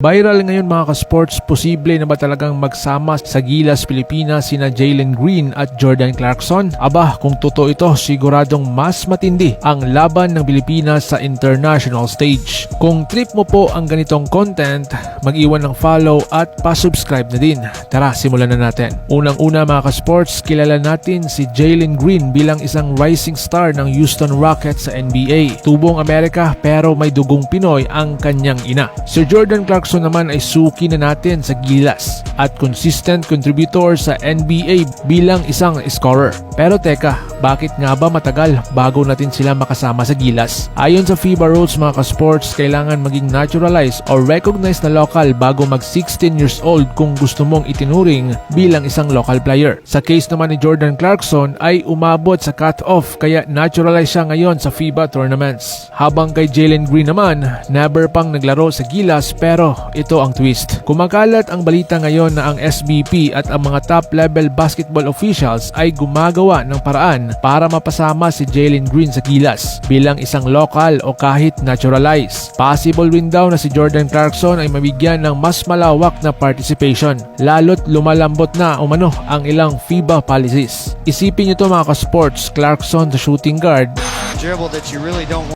Viral ngayon mga ka-sports, posible na ba talagang magsama sa Gilas Pilipinas sina Jalen Green at Jordan Clarkson? Aba, kung totoo ito, siguradong mas matindi ang laban ng Pilipinas sa international stage. Kung trip mo po ang ganitong content, mag-iwan ng follow at pa-subscribe na din. Tara, simulan na natin. Unang-una mga ka-sports, kilala natin si Jalen Green bilang isang rising star ng Houston Rockets sa NBA. Tubong Amerika pero may dugong Pinoy ang kanyang ina. Si Jordan Clarkson naman ay suki na natin sa Gilas at consistent contributor sa NBA bilang isang scorer. Pero teka, bakit nga ba matagal bago natin sila makasama sa Gilas? Ayon sa FIBA rules mga ka-sports, kailangan maging naturalized or recognized na local bago mag 16 years old kung gusto mong itinuring bilang isang local player. Sa case naman ni Jordan Clarkson ay umabot sa cut-off kaya naturalized siya ngayon sa FIBA tournaments. Habang kay Jalen Green naman, never pang naglaro sa Gilas pero ito ang twist. Kumakalat ang balita ngayon na ang SBP at ang mga top-level basketball officials ay gumagawa ng paraan para mapasama si Jalen Green sa Gilas bilang isang local o kahit naturalized. Possible win daw na si Jordan Clarkson ay mabigyan ng mas malawak na participation lalo't lumalambot na umano ang ilang FIBA policies. Isipin nyo to mga ka-sports, Clarkson sa shooting guard dribble that you really don't